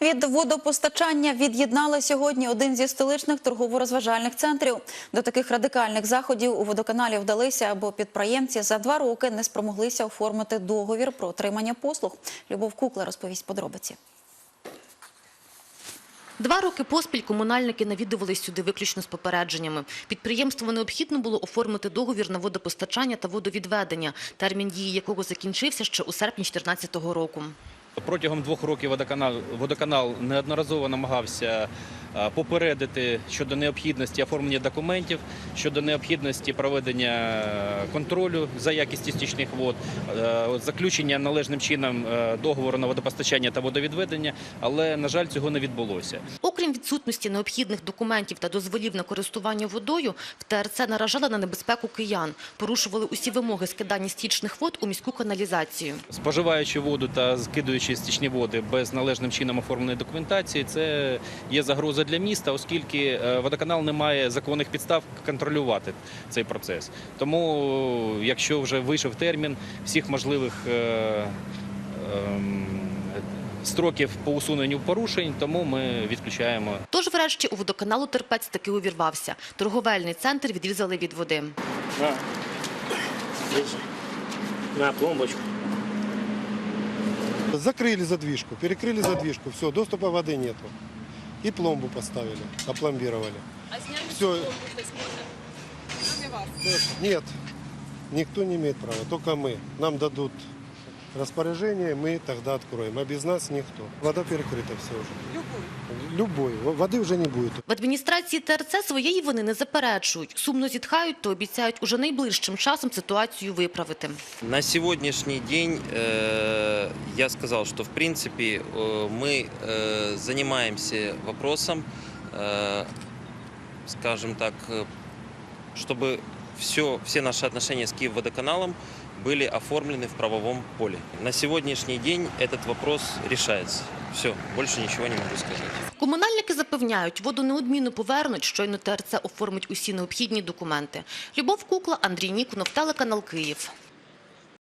Від водопостачання від'єднали сьогодні один зі столичних торгово-розважальних центрів. До таких радикальних заходів у водоканалі вдалися, бо підприємці за два роки не спромоглися оформити договір про отримання послуг. Любов Кукла розповість подробиці. Два роки поспіль комунальники навідувались сюди виключно з попередженнями. Підприємству необхідно було оформити договір на водопостачання та водовідведення, термін дії якого закінчився ще у серпні 2014 року. Протягом двох років водоканал, водоканал неодноразово намагався попередити щодо необхідності оформлення документів, щодо необхідності проведення е, контролю за якістю стічних вод, е, заключення належним чином е, договору на водопостачання та водовідведення, але, на жаль, цього не відбулося. Окрім відсутності необхідних документів та дозволів на користування водою, в ТРЦ наражали на небезпеку киян, порушували усі вимоги скидання стічних вод у міську каналізацію. Споживаючи воду та скидуючи стічні води без належним чином оформленої документації, це є загроза для міста, оскільки е, водоканал не має законних підстав контролювати цей процес. Тому, якщо вже вийшов термін всіх можливих е, ем, строків по усуненню порушень, тому ми відключаємо Тож врешті у водоканалу терпець таки увірвався. Торговельний центр відрізали від води. На. Держи. На пломбочку. Закрыли задвижку, перекрыли задвижку, все, доступа воды нету. И пломбу поставили, опломбировали. А все. Нет, никто не имеет права, только мы. Нам дадут распоряжение, мы тогда откроем. А без нас никто. Вода перекрыта все уже. Любой? Любой. В- Воды уже не будет. В адміністрації ТРЦ своєї вини не заперечують. Сумно зітхають та обіцяють уже найближчим часом ситуацію виправити. На сегодняшний день э, я сказал, что в принципе э, мы э, занимаемся вопросом, э, скажем так, э, чтобы все, все наши отношения с Киевводоканалом были оформлены в правовом поле. На сегодняшний день этот вопрос решается. Все, больше ничего не могу сказать. Комунальники запевняють, воду неодмінно повернуть, щойно ТРЦ оформить усі необхідні документи. Любов Кукла, Андрій Нікунов, телеканал Київ.